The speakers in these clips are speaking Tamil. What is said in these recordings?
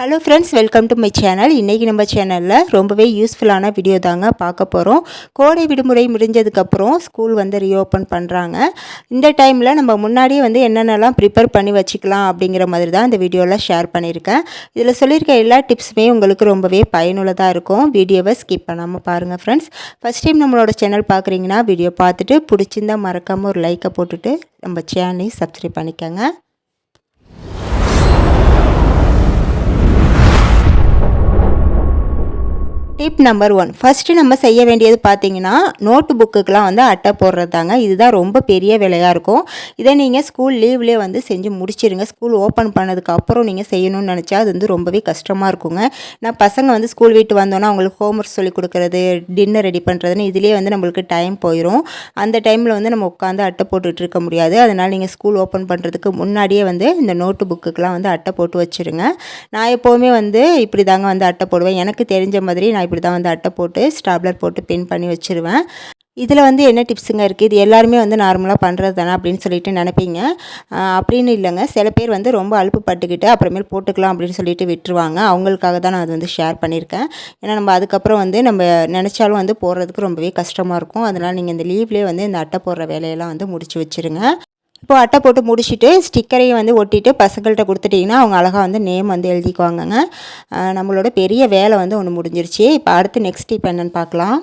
Hello friends welcome to my channel இன்றைக்கி நம்ம சேனலில் ரொம்பவே யூஸ்ஃபுல்லான வீடியோ தாங்க பார்க்க போகிறோம் கோடை விடுமுறை முடிஞ்சதுக்கப்புறம் ஸ்கூல் வந்து ரீஓப்பன் பண்ணுறாங்க இந்த டைமில் நம்ம முன்னாடியே வந்து என்னென்னலாம் ப்ரிப்பேர் பண்ணி வச்சுக்கலாம் அப்படிங்கிற மாதிரி தான் இந்த வீடியோவில் ஷேர் பண்ணியிருக்கேன். இதில் சொல்லியிருக்க எல்லா டிப்ஸுமே உங்களுக்கு ரொம்பவே பயனுள்ளதாக இருக்கும். வீடியோவை ஸ்கிப் பண்ணாமல் பாருங்கள் ஃப்ரெண்ட்ஸ் ஃபஸ்ட் டைம் நம்மளோட சேனல் பார்க்குறீங்கன்னா வீடியோ பார்த்துட்டு பிடிச்சிருந்தா மறக்காமல் ஒரு லைக்கை போட்டுட்டு நம்ம சேனலையும் சப்ஸ்கிரைப் பண்ணிக்கோங்க. டிப் நம்பர் ஒன் ஃபஸ்ட்டு நம்ம செய்ய வேண்டியது பார்த்தீங்கன்னா நோட்டு புக்குக்கெலாம் வந்து அட்டை போடுறது தாங்க இதுதான் ரொம்ப பெரிய வேலையாக இருக்கும். இதை நீங்கள் ஸ்கூல் லீவ்லேயே வந்து செஞ்சு முடிச்சிருங்க. ஸ்கூல் ஓப்பன் பண்ணதுக்கு அப்புறம் நீங்கள் செய்யணும்னு நினச்சா அது வந்து ரொம்பவே கஷ்டமாக இருக்குங்க. நான் பசங்க வந்து ஸ்கூல் வீட்டு வந்தோன்னா அவங்களுக்கு ஹோம்ஒர்க் சொல்லி கொடுக்குறது டின்னர் ரெடி பண்ணுறதுன்னு இதுலேயே வந்து நம்மளுக்கு டைம் போயிடும் அந்த டைமில் வந்து நம்ம உட்காந்து அட்டை போட்டுட்டு இருக்க முடியாது. அதனால் நீங்கள் ஸ்கூல் ஓப்பன் பண்ணுறதுக்கு முன்னாடியே வந்து இந்த நோட்டு புக்குக்கெலாம் வந்து அட்டை போட்டு வச்சுருங்க. நான் எப்போவுமே வந்து இப்படி தாங்க வந்து அட்டை போடுவேன். எனக்கு தெரிஞ்ச மாதிரி நான் இப்படி தான் வந்து அட்டை போட்டு ஸ்டாப்லர் போட்டு பின் பண்ணி வச்சுருவேன். இதில் வந்து என்ன டிப்ஸுங்க இருக்குது இது எல்லாருமே வந்து நார்மலாக பண்ணுறது தானே அப்படின்னு சொல்லிட்டு நினைப்பீங்க. அப்படின்னு இல்லைங்க. சில பேர் வந்து ரொம்ப அலுப்பு பட்டுக்கிட்டு அப்புறமேல் போட்டுக்கலாம் அப்படின்னு சொல்லிட்டு விட்டுருவாங்க. அவங்களுக்காக தான் நான் அது வந்து ஷேர் பண்ணியிருக்கேன். ஏன்னா நம்ம அதுக்கப்புறம் வந்து நம்ம நினச்சாலும் வந்து போடுறதுக்கு ரொம்பவே கஷ்டமாக இருக்கும். அதனால் நீங்கள் இந்த லீவ்லேயே வந்து இந்த அட்டை போடுற வேலையெல்லாம் வந்து முடிச்சு வச்சுருங்க. இப்போ அட்டை போட்டு முடிச்சுட்டு ஸ்டிக்கரையும் வந்து ஒட்டிட்டு பசங்கள்கிட்ட கொடுத்துட்டிங்கன்னா அவங்க அழகாக வந்து நேம் வந்து எழுதிக்குவாங்கங்க. நம்மளோட பெரிய வேலை வந்து ஒன்று முடிஞ்சிருச்சு. இப்போ அடுத்து நெக்ஸ்ட் இப்போ என்னென்னு பார்க்கலாம்.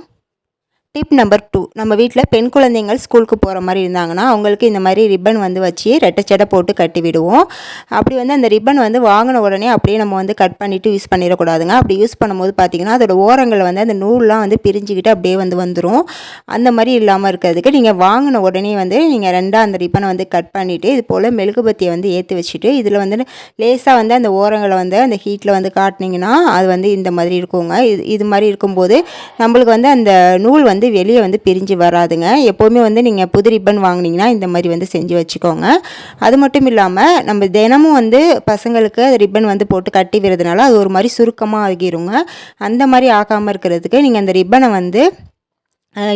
டிப் நம்பர் டூ நம்ம வீட்டில் பெண் குழந்தைங்கள் ஸ்கூலுக்கு போகிற மாதிரி இருந்தாங்கன்னா அவங்களுக்கு இந்த மாதிரி ரிப்பன் வந்து வச்சு ரெட்டச்சடை போட்டு கட்டி விடுவோம். அப்படி வந்து அந்த ரிப்பன் வந்து வாங்கின உடனே அப்படியே நம்ம வந்து கட் பண்ணிவிட்டு யூஸ் பண்ணிடக்கூடாதுங்க. அப்படி யூஸ் பண்ணும்போது பார்த்திங்கன்னா அதோட ஓரங்கள் வந்து அந்த நூல்லாம் வந்து பிரிஞ்சுக்கிட்டு அப்படியே வந்து வந்துடும் அந்த மாதிரி இல்லாமல் இருக்கிறதுக்கு நீங்கள் வாங்கின உடனே வந்து நீங்கள் ரெண்டாக அந்த ரிப்பனை வந்து கட் பண்ணிவிட்டு இது போல் மெழுகுபத்தியை வந்து ஏற்றி வச்சுட்டு இதில் வந்து லேசாக வந்து அந்த ஓரங்களை வந்து அந்த ஹீட்டில் வந்து காட்டினீங்கன்னா அது வந்து இந்த மாதிரி இருக்குங்க. இது இது மாதிரி இருக்கும்போது நம்மளுக்கு வந்து அந்த நூல் வந்து வந்து வெளியே வந்து பிரிஞ்சு வராதுங்க. எப்போவுமே வந்து நீங்கள் புது ரிப்பன் வாங்கினீங்கன்னா இந்த மாதிரி வந்து செஞ்சு வச்சுக்கோங்க. அது மட்டும் இல்லாமல் நம்ம தினமும் வந்து பசங்களுக்கு ரிப்பன் வந்து போட்டு கட்டி விடுறதுனால அது ஒரு மாதிரி சுருக்கமாக ஆகிருங்க. அந்த மாதிரி ஆகாமல் இருக்கிறதுக்கு நீங்கள் அந்த ரிப்பனை வந்து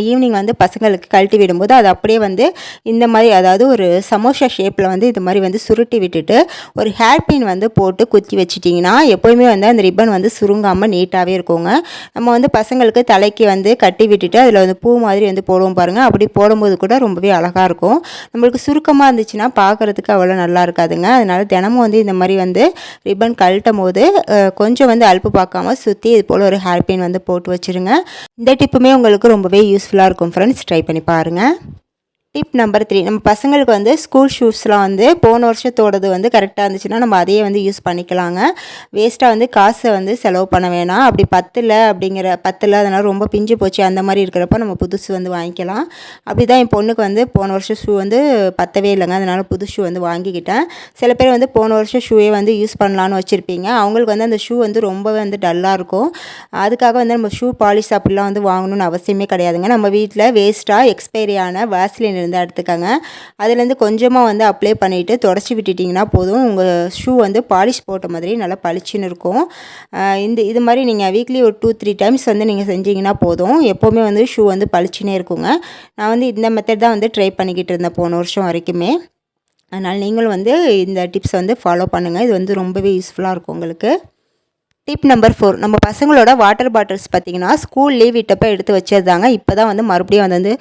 ஈவினிங் வந்து பசங்களுக்கு கழட்டி விடும்போது அது அப்படியே வந்து இந்த மாதிரி அதாவது ஒரு சமோசா ஷேப்பில் வந்து இது மாதிரி வந்து சுருட்டி விட்டுட்டு ஒரு ஹேர் பின் வந்து போட்டு குத்தி வச்சிட்டிங்கன்னா எப்போயுமே வந்து அந்த ரிப்பன் வந்து சுருங்காமல் நீட்டாகவே இருக்குங்க. நம்ம வந்து பசங்களுக்கு தலைக்கு வந்து கட்டி விட்டுட்டு அதில் வந்து பூ மாதிரி வந்து போடுவோம் பாருங்கள் அப்படி போடும்போது கூட ரொம்பவே அழகாக இருக்கும். நம்மளுக்கு சுருக்கமாக இருந்துச்சுன்னா பார்க்குறதுக்கு அவ்வளோ நல்லா இருக்காதுங்க. அதனால் தினமும் வந்து இந்த மாதிரி வந்து ரிப்பன் கழட்டும் போது கொஞ்சம் வந்து அழுப்பு பார்க்காம சுற்றி இது போல் ஒரு ஹேர் பின் வந்து போட்டு வச்சுருங்க. இந்த டிப்புமே உங்களுக்கு ரொம்பவே யூஸ்ஃபுல்லாக இருக்கும் ஃப்ரெண்ட்ஸ் ட்ரை பண்ணி பாருங்கள் டிப் நம்பர் த்ரீ நம்ம பசங்களுக்கு வந்து ஸ்கூல் ஷூஸ்லாம் வந்து போன வருஷத்தோடது வந்து கரெக்டாக இருந்துச்சுன்னா நம்ம அதையே வந்து யூஸ் பண்ணிக்கலாங்க. வேஸ்ட்டாக வந்து காசை வந்து செலவு பண்ண வேணாம். அப்படி பத்தில் அப்படிங்கிற பத்தில் அதனால் ரொம்ப பிஞ்சு போச்சு அந்த மாதிரி இருக்கிறப்ப நம்ம புதுசு வந்து வாங்கிக்கலாம். அப்படி தான் என் பொண்ணுக்கு வந்து போன வருஷம் ஷூ வந்து பத்தவே இல்லைங்க. அதனால் புது ஷூ வந்து வாங்கிக்கிட்டேன். சில பேர் வந்து போன வருஷம் ஷூவே வந்து யூஸ் பண்ணலான்னு வச்சுருப்பீங்க. அவங்களுக்கு வந்து அந்த ஷூ வந்து ரொம்பவே வந்து டல்லாக இருக்கும். அதுக்காக வந்து நம்ம ஷூ பாலிஷ் அப்படிலாம் வந்து வாங்கணும்னு அவசியமே கிடையாதுங்க. நம்ம வீட்டில் வேஸ்ட்டாக எக்ஸ்பைரியான வேஸ்லின் இருந்தால் எடுத்துக்கோங்க. அதுலேருந்து கொஞ்சமாக வந்து அப்ளை பண்ணிவிட்டு தொடச்சி விட்டுட்டிங்கன்னா போதும். உங்கள் ஷூ வந்து பாலிஷ் போட்ட மாதிரி நல்லா பளிச்சுன்னு இருக்கும். இந்த இது மாதிரி நீங்கள் வீக்லி ஒரு டூ த்ரீ டைம்ஸ் வந்து நீங்கள் செஞ்சீங்கன்னா போதும். எப்போவுமே வந்து ஷூ வந்து பளிச்சுனே இருக்குங்க. நான் வந்து இந்த மெத்தட் தான் வந்து ட்ரை பண்ணிக்கிட்டு இருந்தேன் போன வருஷம் வரைக்குமே. அதனால் நீங்களும் வந்து இந்த டிப்ஸ் வந்து ஃபாலோ பண்ணுங்கள் இது வந்து ரொம்பவே யூஸ்ஃபுல்லாக இருக்கும் உங்களுக்கு. டிப் நம்பர் ஃபோர் நம்ம பசங்களோட வாட்டர் பாட்டில்ஸ் பார்த்திங்கன்னா ஸ்கூல் லீவ் விட்டப்போ எடுத்து வச்சிருந்தாங்க. இப்போ தான் வந்து மறுபடியும் வந்து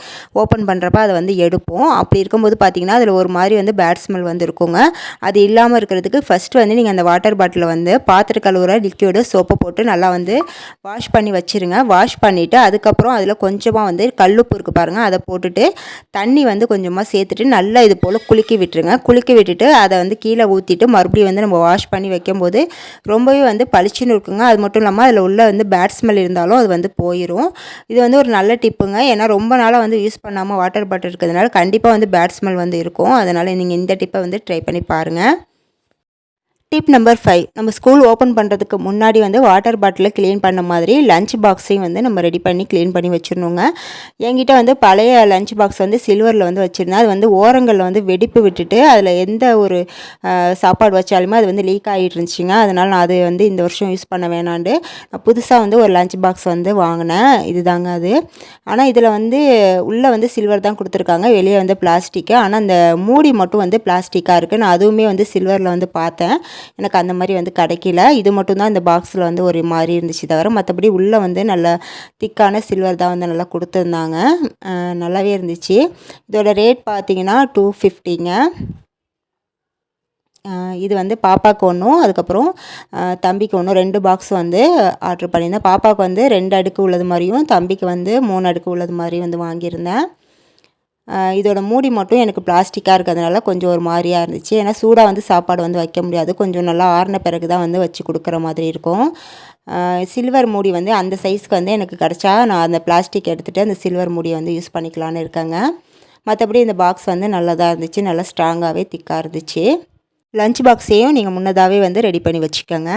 ஓப்பன் பண்ணுறப்ப அதை வந்து எடுப்போம். அப்படி இருக்கும்போது பார்த்திங்கன்னா அதில் ஒரு மாதிரி வந்து பேட் ஸ்மெல் வந்து இருக்குங்க. அது இல்லாமல் இருக்கிறதுக்கு ஃபஸ்ட்டு வந்து நீங்கள் அந்த வாட்டர் பாட்டிலில் வந்து பாத்திர கழுவுற லிக்யூடு சோப்பை போட்டு நல்லா வந்து வாஷ் பண்ணி வச்சுருங்க. வாஷ் பண்ணிவிட்டு அதுக்கப்புறம் அதில் கொஞ்சமாக வந்து கல்லுப்பு இருக்குது பாருங்கள் அதை போட்டுட்டு தண்ணி வந்து கொஞ்சமாக சேர்த்துட்டு நல்லா இது போல் குலுக்கி விட்டுருங்க. குலுக்கி விட்டுட்டு அதை வந்து கீழே ஊற்றிட்டு மறுபடியும் வந்து நம்ம வாஷ் பண்ணி வைக்கும்போது ரொம்பவே வந்து பளிச்சுன்னு இருக்குங்க. அது மட்டும் இல்லாமல் அதில் உள்ள வந்து பேட் ஸ்மெல் இருந்தாலும் அது வந்து போயிடும் இது வந்து ஒரு நல்ல டிப்புங்க. ஏன்னா ரொம்ப நாளாக வந்து யூஸ் பண்ணாமல் வாட்டர் பாட்டில் இருக்கிறதுனால கண்டிப்பாக வந்து பேட் ஸ்மெல் வந்து இருக்கும். அதனால் நீங்கள் இந்த டிப்பை வந்து ட்ரை பண்ணி பாருங்கள் டிப் நம்பர் ஃபைவ் நம்ம ஸ்கூல் ஓப்பன் பண்ணுறதுக்கு முன்னாடி வந்து வாட்டர் பாட்டிலை க்ளீன் பண்ண மாதிரி லஞ்ச் பாக்ஸையும் வந்து நம்ம ரெடி பண்ணி க்ளீன் பண்ணி வச்சிடணுங்க. என்கிட்ட வந்து பழைய லஞ்ச் பாக்ஸ் வந்து சில்வரில் வந்து வச்சுருந்தேன். அது வந்து ஓரங்களில் வந்து வெடிப்பு விட்டுட்டு அதில் எந்த ஒரு சாப்பாடு வச்சாலுமே அது வந்து லீக் ஆகிட்டு இருந்துச்சுங்க. அதனால் நான் அது வந்து இந்த வருஷம் யூஸ் பண்ண வேணாண்டு. நான் புதுசாக வந்து ஒரு லஞ்ச் பாக்ஸ் வந்து வாங்கினேன். இதுதாங்க அது. ஆனால் இதில் வந்து உள்ளே வந்து சில்வர் தான் கொடுத்துருக்காங்க. வெளியே வந்து பிளாஸ்டிக்கு ஆனால் அந்த மூடி மட்டும் வந்து பிளாஸ்டிக்காக இருக்குது நான் அதுவுமே வந்து சில்வரில் வந்து பார்த்தேன். எனக்கு அந்த மாதிரி வந்து கிடைக்கல. இது மட்டும்தான் இந்த பாக்ஸில் வந்து ஒரு மாதிரி இருந்துச்சு தவிர மற்றபடி உள்ளே வந்து நல்ல திக்கான சில்வர் தான் வந்து நல்லா கொடுத்துருந்தாங்க. நல்லாவே இருந்துச்சு. இதோட ரேட் பார்த்தீங்கன்னா டூ ஃபிஃப்டிங்க இது வந்து பாப்பாவுக்கு ஒன்றும் அதுக்கப்புறம் தம்பிக்கு ஒன்றும் ரெண்டு பாக்ஸ் வந்து ஆர்டர் பண்ணியிருந்தேன். பாப்பாவுக்கு வந்து ரெண்டு அடுக்கு உள்ளது மாதிரியும் தம்பிக்கு வந்து மூணு அடுக்கு உள்ளது மாதிரியும் வந்து வாங்கியிருந்தேன். இதோட மூடி மட்டும் எனக்கு பிளாஸ்டிக்காக இருக்கிறதுனால கொஞ்சம் ஒரு மாதிரியாக இருந்துச்சு. ஏன்னா சூடாக வந்து சாப்பாடு வந்து வைக்க முடியாது. கொஞ்சம் நல்லா ஆறின பிறகு தான் வந்து வச்சு கொடுக்குற மாதிரி இருக்கும். சில்வர் மூடி வந்து அந்த சைஸ்க்கு வந்து எனக்கு கிடச்சா நான் அந்த பிளாஸ்டிக் எடுத்துகிட்டு அந்த சில்வர் மூடியை வந்து யூஸ் பண்ணிக்கலான்னு இருக்கேங்க. மற்றபடி இந்த பாக்ஸ் வந்து நல்லதாக இருந்துச்சு. நல்லா ஸ்ட்ராங்காகவே திக்காக இருந்துச்சு. லஞ்ச் பாக்ஸையும் நீங்கள் முன்னதாகவே வந்து ரெடி பண்ணி வச்சுக்கோங்க.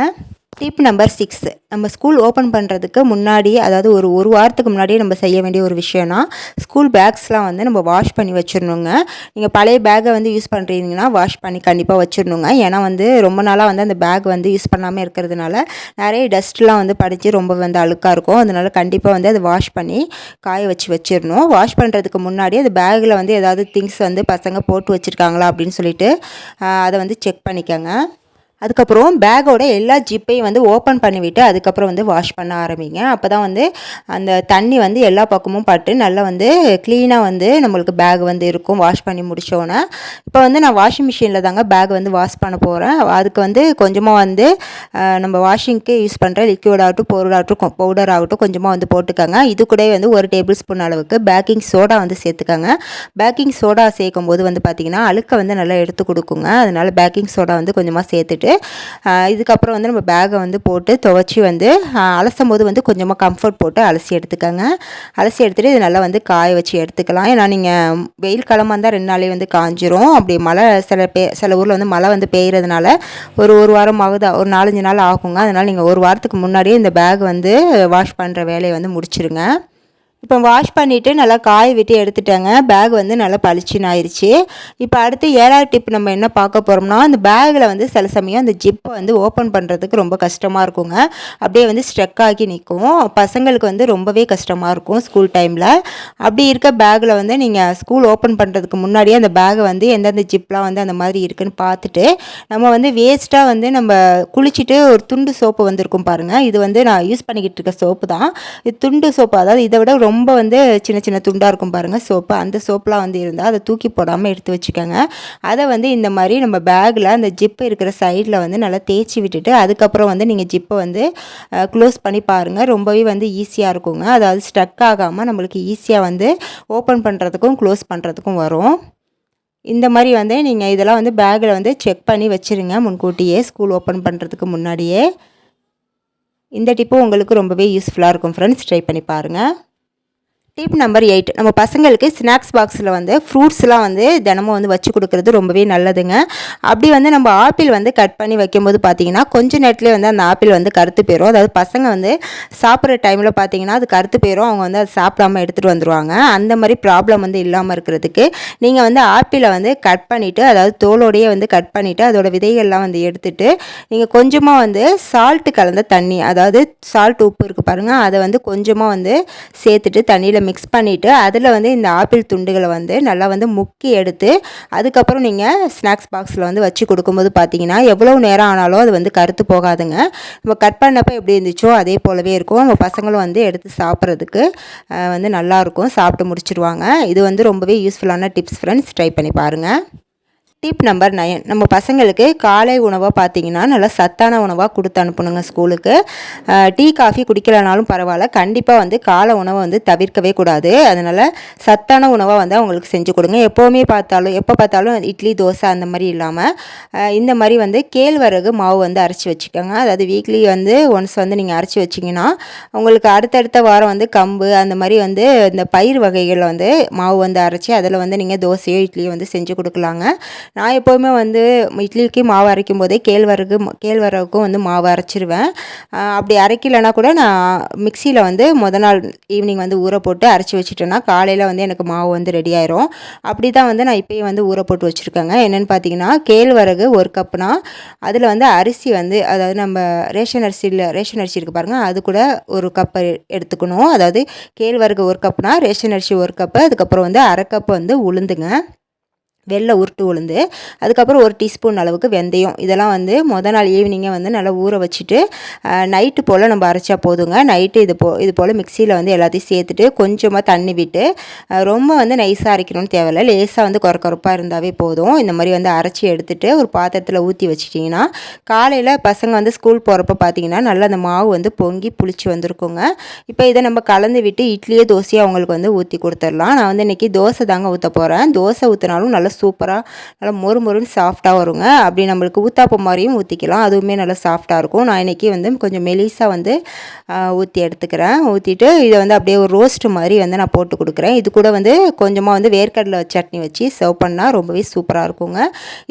டிப் நம்பர் சிக்ஸ் நம்ம ஸ்கூல் ஓப்பன் பண்ணுறதுக்கு முன்னாடி அதாவது ஒரு ஒரு வாரத்துக்கு முன்னாடியே நம்ம செய்ய வேண்டிய ஒரு விஷயம்னா ஸ்கூல் பேக்ஸ்லாம் வந்து நம்ம வாஷ் பண்ணி வச்சிடணுங்க. நீங்கள் பழைய பேக்கை வந்து யூஸ் பண்ணுறீங்கன்னா வாஷ் பண்ணி கண்டிப்பாக வச்சிடணுங்க. ஏன்னா வந்து ரொம்ப நாளாக வந்து அந்த பேக் வந்து யூஸ் பண்ணாமல் இருக்கிறதுனால நிறைய டஸ்ட்லாம் வந்து படித்து ரொம்ப வந்து அழுக்காக இருக்கும். அதனால் கண்டிப்பாக வந்து அதை வாஷ் பண்ணி காய வச்சு வச்சிடணும். வாஷ் பண்ணுறதுக்கு முன்னாடி அந்த பேக்கில் வந்து ஏதாவது திங்ஸ் வந்து பசங்க போட்டு வச்சுருக்காங்களா அப்படின்னு சொல்லிட்டு அதை வந்து செக் பண்ணிக்கோங்க. அதுக்கப்புறம் பேக்கோட எல்லா ஜிப்பையும் வந்து ஓப்பன் பண்ணிவிட்டு அதுக்கப்புறம் வந்து வாஷ் பண்ண ஆரம்பிங்க. அப்போ தான் வந்து அந்த தண்ணி வந்து எல்லா பக்கமும் பட்டு நல்லா வந்து க்ளீனாக வந்து நம்மளுக்கு பேக் வந்து இருக்கும் வாஷ் பண்ணி முடித்தோன்னே இப்போ வந்து நான் வாஷிங் மிஷினில் தாங்க பேக் வந்து வாஷ் பண்ண போகிறேன் அதுக்கு வந்து கொஞ்சமாக வந்து நம்ம வாஷிங்க்கு யூஸ் பண்ணுற லிக்விட் ஆகட்டும் பொருள் ஆகட்டும் பவுடர் ஆகட்டும் கொஞ்சமாக வந்து போட்டுக்கோங்க. இது கூட வந்து ஒரு டேபிள் ஸ்பூன் அளவுக்கு பேக்கிங் சோடா வந்து சேர்த்துக்கோங்க. பேக்கிங் சோடா சேர்க்கும் போது வந்து பார்த்திங்கன்னா அழுக்கை வந்து நல்லா எடுத்து கொடுக்குங்க. அதனால் பேக்கிங் சோடா வந்து கொஞ்சமாக சேர்த்துட்டு இதுக்கப்புறம் வந்து நம்ம பேகை வந்து போட்டு துவச்சி வந்து அலசும் போது வந்து கொஞ்சமாக கம்ஃபர்ட் போட்டு அலசி எடுத்துக்கோங்க. அலசி எடுத்துகிட்டு இது நல்லா வந்து காய வச்சு எடுத்துக்கலாம். ஏன்னா நீங்கள் வெயில் காலமாக இருந்தால் ரெண்டு நாளே வந்து காஞ்சிரும். அப்படி மழை சில பே சில ஊரில் வந்து மழை வந்து பெய்கிறதுனால ஒரு ஒரு வாரம் ஆகுது ஒரு நாலஞ்சு நாள் ஆகுங்க. அதனால் நீங்கள் ஒரு வாரத்துக்கு முன்னாடியே இந்த பேக் வந்து வாஷ் பண்ணுற வேலையை வந்து முடிச்சிருங்க. இப்போ வாஷ் பண்ணிவிட்டு நல்லா காய விட்டு எடுத்துட்டேங்க. பேக் வந்து நல்லா பளிச்சுன்னு ஆயிடுச்சு இப்போ அடுத்து ஏழாவது டிப் நம்ம என்ன பார்க்க போகிறோம்னா அந்த பேக்கில் வந்து சில சமயம் அந்த ஜிப்பை வந்து ஓப்பன் பண்ணுறதுக்கு ரொம்ப கஷ்டமாக இருக்குங்க. அப்படியே வந்து ஸ்ட்ரெக் ஆகி நிற்கும் பசங்களுக்கு வந்து ரொம்பவே கஷ்டமாக இருக்கும் ஸ்கூல் டைமில் அப்படி இருக்க பேக்கில் வந்து நீங்கள் ஸ்கூல் ஓப்பன் பண்ணுறதுக்கு முன்னாடியே அந்த பேகை வந்து எந்தெந்த ஜிப்லாம் வந்து அந்த மாதிரி இருக்குன்னு பார்த்துட்டு நம்ம வந்து வேஸ்ட்டாக வந்து நம்ம குளிச்சுட்டு ஒரு துண்டு சோப்பு வந்துருக்கும் பாருங்கள் இது வந்து நான் யூஸ் பண்ணிக்கிட்டு இருக்க சோப்பு தான். இது துண்டு சோப்பு அதாவது இதை விட ரொம்ப ரொம்ப வந்து சின்ன சின்ன துண்டாக இருக்கும் பாருங்கள் சோப்பு. அந்த சோப்பெலாம் வந்து இருந்தால் அதை தூக்கி போடாமல் எடுத்து வச்சுக்கோங்க. அதை வந்து இந்த மாதிரி நம்ம பேக்கில் அந்த ஜிப்பு இருக்கிற சைடில் வந்து நல்லா தேய்ச்சி விட்டுட்டு அதுக்கப்புறம் வந்து நீங்கள் ஜிப்பை வந்து க்ளோஸ் பண்ணி பாருங்கள் ரொம்பவே வந்து ஈஸியாக இருக்குங்க. அதாவது ஸ்ட்ரக் ஆகாமல் நம்மளுக்கு ஈஸியாக வந்து ஓப்பன் பண்ணுறதுக்கும் க்ளோஸ் பண்ணுறதுக்கும் வரும். இந்த மாதிரி வந்து நீங்கள் இதெல்லாம் வந்து பேக்கில் வந்து செக் பண்ணி வச்சுருங்க. முன்கூட்டியே ஸ்கூல் ஓப்பன் பண்ணுறதுக்கு முன்னாடியே. இந்த டிப்பு உங்களுக்கு ரொம்பவே யூஸ்ஃபுல்லாக இருக்கும். ஃப்ரெண்ட்ஸ் ட்ரை பண்ணி பாருங்கள் டிப் நம்பர் எயிட் நம்ம பசங்களுக்கு ஸ்நாக்ஸ் பாக்ஸில் வந்து ஃப்ரூட்ஸ்லாம் வந்து தினமும் வந்து வச்சு கொடுக்குறது ரொம்பவே நல்லதுங்க. அப்படி வந்து நம்ம ஆப்பிள் வந்து கட் பண்ணி வைக்கும்போது பார்த்தீங்கன்னா கொஞ்சம் நேரத்துலேயே வந்து அந்த ஆப்பிள் வந்து கருத்து போயிடும் அதாவது பசங்க வந்து சாப்பிட்ற டைமில் பார்த்தீங்கன்னா அது கருத்து போயிடும் அவங்க வந்து அதை சாப்பிடாம எடுத்துகிட்டு வந்துடுவாங்க அந்த மாதிரி ப்ராப்ளம் வந்து இல்லாமல் இருக்கிறதுக்கு நீங்கள் வந்து ஆப்பிளை வந்து கட் பண்ணிவிட்டு அதாவது தோலோடையே வந்து கட் பண்ணிவிட்டு அதோட விதைகள்லாம் வந்து எடுத்துகிட்டு நீங்கள் கொஞ்சமாக வந்து சால்ட்டு கலந்த தண்ணி அதாவது சால்ட் உப்பு இருக்குது பாருங்கள் அதை வந்து கொஞ்சமாக வந்து சேர்த்துட்டு தண்ணியில் மிக்ஸ் பண்ணிவிட்டு அதில் வந்து இந்த ஆப்பிள் துண்டுகளை வந்து நல்லா வந்து முக்கி எடுத்து அதுக்கப்புறம் நீங்கள் ஸ்நாக்ஸ் பாக்ஸில் வந்து வச்சு கொடுக்கும்போது பார்த்தீங்கன்னா எவ்வளோ நேரம் ஆனாலும் அது வந்து கருத்து போகாதுங்க. நம்ம கட் பண்ணப்போ எப்படி இருந்துச்சோ அதே போலவே இருக்கும். நம்ம பசங்களும் வந்து எடுத்து சாப்பிட்றதுக்கு வந்து நல்லாயிருக்கும் சாப்பிட்டு முடிச்சிருவாங்க. இது வந்து ரொம்பவே யூஸ்ஃபுல்லான டிப்ஸ் ஃப்ரெண்ட்ஸ் ட்ரை பண்ணி பாருங்கள் டிப் நம்பர் நயன் நம்ம பசங்களுக்கு காலை உணவாக பார்த்தீங்கன்னா நல்லா சத்தான உணவாக கொடுத்து அனுப்பணுங்க ஸ்கூலுக்கு. டீ காஃபி குடிக்கலனாலும் பரவாயில்ல. கண்டிப்பாக வந்து காலை உணவை வந்து தவிர்க்கவே கூடாது. அதனால் சத்தான உணவாக வந்து அவங்களுக்கு செஞ்சு கொடுங்க. எப்போவுமே பார்த்தாலும் எப்போ பார்த்தாலும் இட்லி தோசை அந்த மாதிரி இல்லாமல் இந்த மாதிரி வந்து கேழ்வரகு மாவு வந்து அரைச்சி வச்சுக்கோங்க. அதாவது வீக்லி வந்து ஒன்ஸ் வந்து நீங்கள் அரைச்சி வச்சிங்கன்னா உங்களுக்கு அடுத்தடுத்த வாரம் வந்து கம்பு அந்த மாதிரி வந்து இந்த பயிர் வகைகளில் வந்து மாவு வந்து அரைச்சி அதில் வந்து நீங்கள் தோசையோ இட்லியோ வந்து செஞ்சு கொடுக்கலாங்க. நான் எப்போவுமே வந்து இட்லிக்கு மாவு அரைக்கும் போதே கேழ்வரகு கேழ்வரகுக்கும் வந்து மாவு அரைச்சிருவேன். அப்படி அரைக்கலைன்னா கூட நான் மிக்சியில் வந்து முத நாள் ஈவினிங் வந்து ஊற போட்டு அரைச்சி வச்சுட்டேன்னா காலையில் வந்து எனக்கு மாவு வந்து ரெடி ஆயிரும். அப்படி தான் வந்து நான் இப்போயும் வந்து ஊற போட்டு வச்சுருக்கேங்க. என்னென்னு பார்த்தீங்கன்னா கேழ்வரகு ஒரு கப்னா அதில் வந்து அரிசி வந்து அதாவது நம்ம ரேஷன் அரிசியில் ரேஷன் அரிசி இருக்குது பாருங்கள் அது கூட ஒரு கப்பை எடுத்துக்கணும். அதாவது கேழ்வரகு ஒரு கப்னா ரேஷன் அரிசி ஒரு கப்பு அதுக்கப்புறம் வந்து அரை கப் வந்து உளுந்துங்க. வெள்ளை உருட்டு உளுந்து அதுக்கப்புறம் ஒரு டீஸ்பூன் அளவுக்கு வெந்தயம். இதெல்லாம் வந்து மொதல் நாள் ஈவினிங்கே வந்து நல்லா ஊற வச்சுட்டு நைட்டு போல் நம்ம அரைச்சா போதுங்க. நைட்டு இது போ இது போல் மிக்சியில் வந்து எல்லாத்தையும் சேர்த்துட்டு கொஞ்சமாக தண்ணி விட்டு ரொம்ப வந்து நைஸாக அரைக்கணும்னு தேவையில்ல. லேசாக வந்து குறை குறைப்பாக இருந்தாவே போதும். இந்த மாதிரி வந்து அரைச்சி எடுத்துகிட்டு ஒரு பாத்திரத்தில் ஊற்றி வச்சிட்டிங்கன்னா காலையில் பசங்க வந்து ஸ்கூல் போகிறப்ப பார்த்தீங்கன்னா நல்லா அந்த மாவு வந்து பொங்கி புளிச்சு வந்திருக்குங்க. இப்போ இதை நம்ம கலந்து விட்டு இட்லியோ தோசையோ அவங்களுக்கு வந்து ஊற்றி கொடுத்துடலாம். நான் வந்து இன்றைக்கி தோசை தாங்க ஊற்ற போகிறேன் தோசை ஊற்றினாலும் நல்லா சூப்பராக நல்லா மொறு மொறுன்னு சாஃப்டாக வருங்க. அப்படி நம்மளுக்கு ஊத்தாப்ப மாதிரியும் ஊற்றிக்கலாம் அதுவுமே நல்லா சாஃப்டாக இருக்கும். நான் இன்றைக்கி வந்து கொஞ்சம் மெலிசாக வந்து ஊற்றி எடுத்துக்கிறேன். ஊற்றிட்டு இதை வந்து அப்படியே ஒரு ரோஸ்ட் மாதிரி வந்து நான் போட்டு கொடுக்குறேன். இது கூட வந்து கொஞ்சமாக வந்து வேர்க்கடலை சட்னி வச்சு சர்வ் பண்ணால் ரொம்பவே சூப்பராக இருக்குங்க.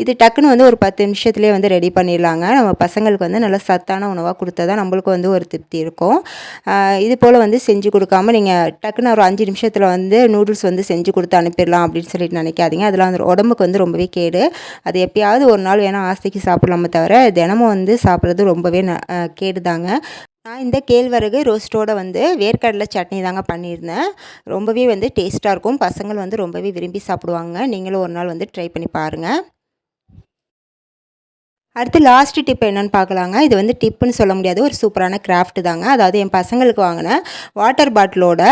இது டக்குன்னு வந்து ஒரு பத்து நிமிஷத்துலேயே வந்து ரெடி பண்ணிடலாங்க. நம்ம பசங்களுக்கு வந்து நல்லா சத்தான உணவாக கொடுத்தா தான் நம்மளுக்கு வந்து ஒரு திருப்தி இருக்கும். இது போல் வந்து செஞ்சு கொடுக்காம நீங்கள் டக்குன்னு ஒரு அஞ்சு நிமிஷத்தில் வந்து நூடுல்ஸ் வந்து செஞ்சு கொடுத்து அனுப்பிடலாம் அப்படின்னு சொல்லிட்டு நினைக்காதீங்க. அதெல்லாம் வந்து உடம்புக்கு வந்து ரொம்பவே கேடு. அது எப்பயாவது ஒரு நாள் வேணால் ஆசைக்கு சாப்பிட்லாமே தவிர தினமும் வந்து சாப்பிட்றது ரொம்பவே ந கேடு தாங்க நான் இந்த கேழ்வரகு ரோஸ்ட்டோட வந்து வேர்க்கடலை சட்னி தாங்க பண்ணியிருந்தேன். ரொம்பவே வந்து டேஸ்ட்டாக இருக்கும். பசங்கள் வந்து ரொம்பவே விரும்பி சாப்பிடுவாங்க. நீங்களும் ஒரு நாள் வந்து ட்ரை பண்ணி பாருங்கள் அடுத்து லாஸ்ட் டிப் என்னென்னு பார்க்கலாங்க. இது வந்து டிப்புன்னு சொல்ல முடியாது. ஒரு சூப்பரான கிராஃப்ட் தாங்க. அதாவது என் பசங்களுக்கு வாங்கின வாட்டர் பாட்டிலோட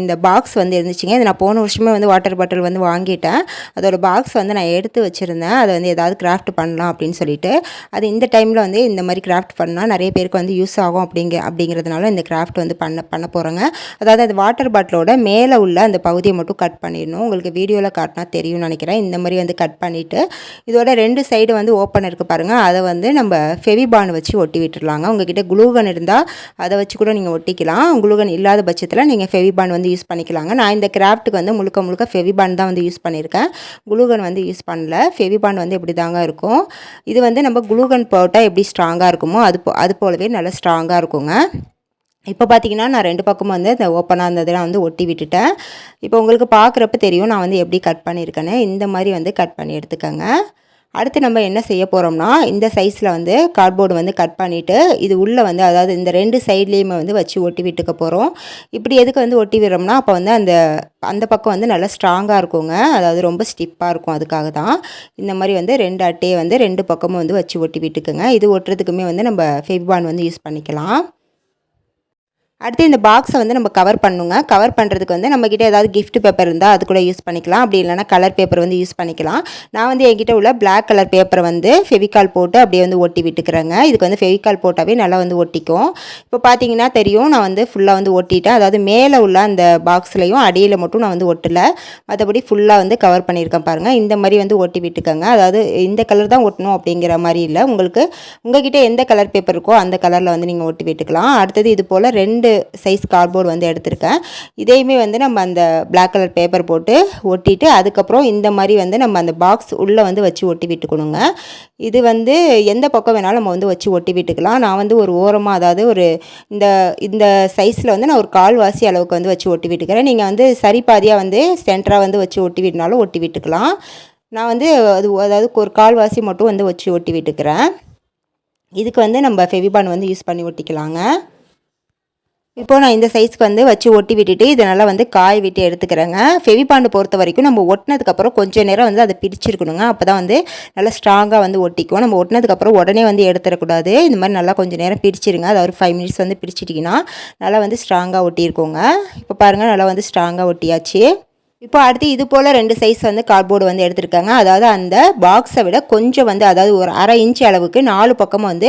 இந்த பாக்ஸ் வந்து இருந்துச்சுங்க. இது நான் போன வருஷமே வந்து வாட்டர் பாட்டில் வந்து வாங்கிட்டேன். அதோட பாக்ஸ் வந்து நான் எடுத்து வச்சுருந்தேன். அதை வந்து ஏதாவது கிராஃப்ட் பண்ணலாம் அப்படின்னு சொல்லிட்டு. அது இந்த டைமில் வந்து இந்த மாதிரி கிராஃப்ட் பண்ணால் நிறைய பேருக்கு வந்து யூஸ் ஆகும் அப்படிங்க அப்படிங்கிறதுனால இந்த கிராஃப்ட் வந்து பண்ண பண்ண போகிறேங்க அதாவது அது வாட்டர் பாட்டிலோட மேலே உள்ள அந்த பகுதியை மட்டும் கட் பண்ணிடணும். உங்களுக்கு வீடியோவில் காட்டினா தெரியும்னு நினைக்கிறேன். இந்த மாதிரி வந்து கட் பண்ணிவிட்டு இதோட ரெண்டு சைடு வந்து ஓப்பன் இருக்குது பாருங்கள் அதை வந்து நம்ம ஃபெவிபான் வச்சு ஒட்டி விட்டுடலாங்க உங்ககிட்ட குளூகன் இருந்தால் அதை வச்சு கூட நீங்கள் ஒட்டிக்கலாம். குளூகன் இல்லாத பட்சத்தில் நீங்கள் ஃபெவிபான் வந்து யூஸ் பண்ணிக்கலாங்க. நான் இந்த கிராஃப்ட்டுக்கு வந்து முழுக்க முழுக்க ஃபெவிபான் தான் வந்து யூஸ் பண்ணியிருக்கேன் குளூகன் வந்து யூஸ் பண்ணல. ஃபெவிபான் வந்து இப்படி தாங்க இருக்கும். இது வந்து நம்ம குளூகன் போட்டால் எப்படி ஸ்ட்ராங்காக இருக்குமோ அது போ அது போலவே நல்லா ஸ்ட்ராங்காக இருக்குங்க. இப்போ பார்த்தீங்கன்னா நான் ரெண்டு பக்கமும் வந்து இந்த ஓப்பனாக இருந்ததெல்லாம் வந்து ஒட்டி விட்டுட்டேன். இப்போ உங்களுக்கு பார்க்குறப்ப தெரியும் நான் வந்து எப்படி கட் பண்ணியிருக்கேன்னு இந்த மாதிரி வந்து கட் பண்ணி எடுத்துக்கோங்க. அடுத்து நம்ம என்ன செய்ய போகிறோம்னா இந்த சைஸில் வந்து கார்ட்போர்டு வந்து கட் பண்ணிவிட்டு இது உள்ளே வந்து அதாவது இந்த ரெண்டு சைட்லேயுமே வந்து வச்சு ஒட்டி விட்டுக்க போகிறோம் இப்படி எதுக்கு வந்து ஒட்டி விடுறோம்னா அப்போ வந்து அந்த அந்த பக்கம் வந்து நல்லா ஸ்ட்ராங்காக இருக்குங்க. அதாவது ரொம்ப ஸ்டிப்பாக இருக்கும் அதுக்காக தான். இந்த மாதிரி வந்து ரெண்டு அட்டையை வந்து ரெண்டு பக்கமும் வந்து வச்சு ஒட்டி விட்டுக்குங்க. இது ஒட்டுறதுக்குமே வந்து நம்ம ஃபெபிபான் வந்து யூஸ் பண்ணிக்கலாம். அடுத்து இந்த பாக்ஸை வந்து நம்ம கவர் பண்ணுங்க. கவர் பண்ணுறதுக்கு வந்து நம்மக்கிட்ட ஏதாவது கிஃப்ட் பேப்பர் இருந்தால் அது கூட யூஸ் பண்ணிக்கலாம். அப்படி இல்லைனா கலர் பேப்பர் வந்து யூஸ் பண்ணிக்கலாம். நான் வந்து என்கிட்ட உள்ள பிளாக் கலர் பேப்பரை வந்து ஃபெவிகால் போட்டு அப்படியே வந்து ஒட்டி விட்டுக்கிறேங்க. இதுக்கு வந்து ஃபெவிகால் போட்டாவே நல்லா வந்து ஒட்டிக்கும். இப்போ பார்த்தீங்கன்னா தெரியும் நான் வந்து ஃபுல்லாக வந்து ஒட்டிட்டேன். அதாவது மேலே உள்ள அந்த பாக்ஸ்லையும் அடியில் மட்டும் நான் வந்து ஒட்டலை. மற்றபடி ஃபுல்லாக வந்து கவர் பண்ணியிருக்கேன் பாருங்கள் இந்த மாதிரி வந்து ஒட்டி விட்டுக்கோங்க. அதாவது இந்த கலர் தான் ஒட்டணும் அப்படிங்கிற மாதிரி இல்லை. உங்களுக்கு உங்ககிட்ட எந்த கலர் பேப்பர் இருக்கோ அந்த கலரில் வந்து நீங்கள் ஒட்டி விட்டுக்கலாம். அடுத்தது இது போல் ரெண்டு சைஸ் கார்ட்போர்டு வந்து எடுத்திருக்கேன். இதையுமே வந்து நம்ம அந்த பிளாக் கலர் பேப்பர் போட்டு ஒட்டிட்டு அதுக்கப்புறம் இந்த மாதிரி வந்து நம்ம அந்த பாக்ஸ் உள்ளே வந்து வச்சு ஒட்டி விட்டுக்கணுங்க. இது வந்து எந்த பக்கம் வேணாலும் நம்ம வந்து வச்சு ஒட்டி விட்டுக்கலாம். நான் வந்து ஒரு ஓரமாக அதாவது ஒரு இந்த இந்த சைஸில் வந்து நான் ஒரு கால்வாசி அளவுக்கு வந்து வச்சு ஒட்டி விட்டுக்கிறேன். நீங்கள் வந்து சரி பாதியாக வந்து சென்டராக வந்து வச்சு ஒட்டி விட்டினாலும் ஒட்டி விட்டுக்கலாம். நான் வந்து அது அதாவது ஒரு கால்வாசி மட்டும் வந்து வச்சு ஒட்டி விட்டுக்கிறேன். இதுக்கு வந்து நம்ம ஃபெவிபான் வந்து யூஸ் பண்ணி ஒட்டிக்கலாங்க. இப்போது நான் இந்த சைஸ்க்கு வந்து வச்சு ஒட்டி விட்டுட்டு இதை நல்லா வந்து காய விட்டு எடுத்துக்கிறேங்க. ஃபெவிபாண்டு பொறுத்த வரைக்கும் நம்ம ஒட்டினதுக்கப்புறம் கொஞ்சம் நேரம் வந்து அதை பிடிச்சிருக்கணுங்க அப்போ தான் வந்து நல்லா ஸ்ட்ராங்காக வந்து ஒட்டிக்கும். நம்ம ஒட்டினதுக்கப்புறம் உடனே வந்து எடுத்துடக்கூடாது. இந்த மாதிரி நல்லா கொஞ்சம் நேரம் பிரிச்சிருங்க. அதாவது ஒரு ஃபைவ் மினிட்ஸ் வந்து பிடிச்சிட்டிங்கன்னா நல்லா வந்து ஸ்ட்ராங்காக ஒட்டியிருக்கோங்க. இப்போ பாருங்கள் நல்லா வந்து ஸ்ட்ராங்காக ஒட்டியாச்சு. இப்போ அடுத்து இது போல் ரெண்டு சைஸ் வந்து கார்ட்போர்டு வந்து எடுத்திருக்காங்க. அதாவது அந்த பாக்ஸை விட கொஞ்சம் வந்து அதாவது ஒரு அரை இன்ச் அளவுக்கு நாலு பக்கம் வந்து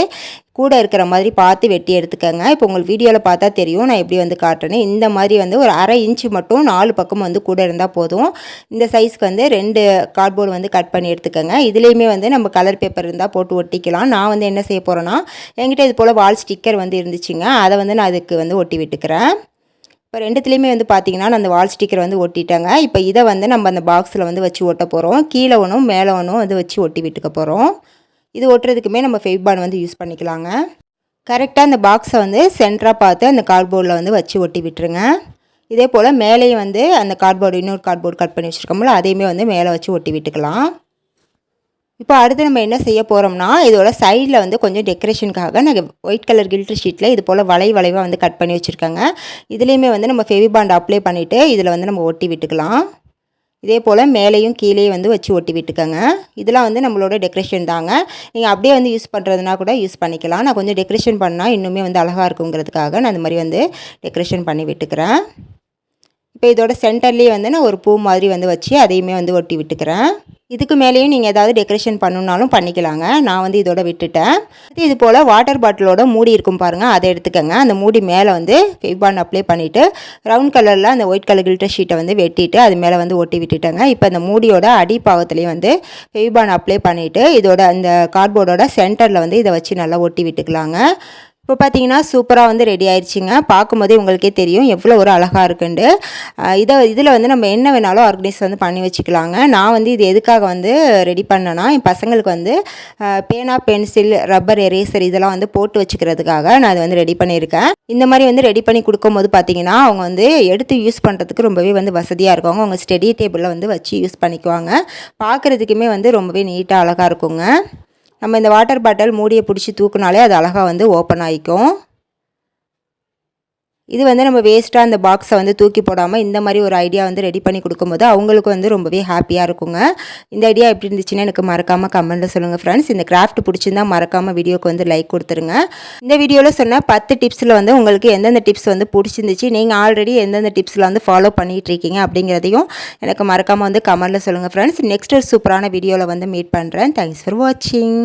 கூட இருக்கிற மாதிரி பார்த்து வெட்டி எடுத்துக்கோங்க. இப்போ உங்களுக்கு வீடியோவில் பார்த்தா தெரியும். நான் எப்படி வந்து காட்டுறேன்னு. இந்த மாதிரி வந்து ஒரு அரை இன்ச்சு மட்டும் நாலு பக்கம் வந்து கூட இருந்தால் போதும். இந்த சைஸ்க்கு வந்து ரெண்டு கார்ட்போர்டு வந்து கட் பண்ணி எடுத்துக்கோங்க. இதுலேயுமே வந்து நம்ம கலர் பேப்பர் இருந்தால் போட்டு ஒட்டிக்கலாம். நான் வந்து என்ன செய்ய போகிறேன்னா என்கிட்ட இது போல் வால் ஸ்டிக்கர் வந்து இருந்துச்சுங்க. அதை வந்து நான் அதுக்கு வந்து ஒட்டி விட்டுக்கிறேன். இப்போ ரெண்டுத்துலேயுமே வந்து பார்த்தீங்கன்னா நான் அந்த வால் ஸ்டிக்கர் வந்து ஒட்டிட்டேங்க. இப்போ இதை வந்து நம்ம அந்த பாக்ஸில் வந்து வச்சு ஒட்ட போகிறோம் கீழே ஒன்றும் மேலே ஒன்றும் வந்து வச்சு ஒட்டி விட்டுக்க போகிறோம் இது ஒட்டுறதுக்குமே நம்ம ஃபெவிபான் வந்து யூஸ் பண்ணிக்கலாங்க. கரெக்டாக அந்த பாக்ஸை வந்து சென்டராக பார்த்து அந்த கார்ட்போர்டில் வந்து வச்சு ஒட்டி விட்டுருங்க. இதே போல் மேலேயும் வந்து அந்த கார்ட்போர்டு இன்னொரு கார்ட்போர்டு கட் பண்ணி வச்சுருக்கோம்ல அதையுமே வந்து மேலே வச்சு ஒட்டி விட்டுக்கலாம். இப்போ அடுத்து நம்ம என்ன செய்ய போகிறோம்னா இதோட சைடில் வந்து கொஞ்சம் டெக்கரேஷனுக்காக நான் ஒயிட் கலர் கில்ட்ரு ஷீட்டில் இது போல் வளை வளைவாக வந்து கட் பண்ணி வச்சுருக்காங்க. இதுலேயுமே வந்து நம்ம ஃபெவிபாண்ட் அப்ளை பண்ணிவிட்டு இதில் வந்து நம்ம ஒட்டி விட்டுக்கலாம். இதே போல் மேலேயும் கீழே வந்து வச்சு ஒட்டி விட்டுக்கோங்க. இதெல்லாம் வந்து நம்மளோட டெக்கரேஷன் தாங்க. நீங்கள் அப்படியே வந்து யூஸ் பண்ணுறதுனா கூட யூஸ் பண்ணிக்கலாம். நான் கொஞ்சம் டெக்கரேஷன் பண்ணால் இன்னுமே வந்து அழகாக இருக்குங்கிறதுக்காக நான் இந்த மாதிரி வந்து டெக்கரேஷன் பண்ணி விட்டுக்கிறேன். இப்போ இதோட சென்டர்லேயே வந்து நான் ஒரு பூ மாதிரி வந்து வச்சு அதையுமே வந்து ஒட்டி விட்டுக்கிறேன். இதுக்கு மேலேயும் நீங்கள் ஏதாவது டெக்கரேஷன் பண்ணணுனாலும் பண்ணிக்கலாங்க. நான் வந்து இதோட விட்டுட்டேன். இது போல் வாட்டர் பாட்டிலோட மூடி இருக்கும் பாருங்கள் அதை எடுத்துக்கோங்க. அந்த மூடி மேலே வந்து ஃபெய்பான் அப்ளை பண்ணிவிட்டு ரவுண்ட் கலரில் அந்த ஒயிட் கலர் கில்டர் ஷீட்டை வந்து வெட்டிட்டு அது மேலே வந்து ஒட்டி விட்டுட்டேங்க. இப்போ அந்த மூடியோட அடிப்பாகத்துலேயும் வந்து ஃபெய்பான் அப்ளை பண்ணிவிட்டு இதோட அந்த கார்ட்போர்டோட சென்டரில் வந்து இதை வச்சு நல்லா ஒட்டி விட்டுக்கலாங்க. இப்போ பார்த்தீங்கன்னா சூப்பராக வந்து ரெடி ஆயிடுச்சுங்க பார்க்கும்போதே உங்களுக்கே தெரியும் எவ்வளோ ஒரு அழகாக இருக்குண்டு இதை இதில் வந்து நம்ம என்ன வேணாலும் ஆர்கனைஸ் வந்து பண்ணி வச்சுக்கலாங்க. நான் வந்து இது எதுக்காக வந்து ரெடி பண்ணேன்னா என் பசங்களுக்கு வந்து பேனா பென்சில் ரப்பர் எரேசர் இதெல்லாம் வந்து போட்டு வச்சுக்கிறதுக்காக நான் அதை வந்து ரெடி பண்ணியிருக்கேன். இந்த மாதிரி வந்து ரெடி பண்ணி கொடுக்கும்போது பார்த்தீங்கன்னா அவங்க வந்து எடுத்து யூஸ் பண்ணுறதுக்கு ரொம்பவே வந்து வசதியாக இருக்கும் அவங்க ஸ்டடி டேபிளில் வந்து வச்சு யூஸ் பண்ணிக்குவாங்க. பார்க்குறதுக்குமே வந்து ரொம்பவே நீட்டாக அழகாக இருக்குங்க. நம்ம இந்த வாட்டர் பாட்டில் மூடியை பிடிச்சி தூக்குனாலே அது அழகாக வந்து ஓப்பன் ஆகிக்கும் இது வந்து நம்ம வேஸ்ட்டாக அந்த பாக்ஸை வந்து தூக்கி போடாமல் இந்த மாதிரி ஒரு ஐடியா வந்து ரெடி பண்ணி கொடுக்கும்போது அவங்களுக்கு வந்து ரொம்பவே ஹாப்பியாக இருக்குங்க. இந்த ஐடியா எப்படி இருந்துச்சுன்னா எனக்கு மறக்காமல் கமெண்ட்டில் சொல்லுங்கள் ஃப்ரெண்ட்ஸ் இந்த கிராஃப்ட் பிடிச்சிருந்தா மறக்காமல் வீடியோக்கு வந்து லைக் கொடுத்துருங்க. இந்த வீடியோவில் சொன்ன பத்து டிப்ஸில் வந்து உங்களுக்கு எந்தெந்த டிப்ஸ் வந்து பிடிச்சிருந்துச்சு நீங்கள் ஆல்ரெடி எந்தெந்த டிப்ஸில் வந்து ஃபாலோ பண்ணிகிட்டு இருக்கீங்க அப்படிங்கிறதையும் எனக்கு மறக்காமல் வந்து கமெண்ட்டில் சொல்லுங்கள் ஃப்ரெண்ட்ஸ் நெக்ஸ்ட் ஒரு சூப்பரான வீடியோவில் வந்து மீட் பண்ணுறேன் தேங்க்ஸ் ஃபார் வாட்சிங்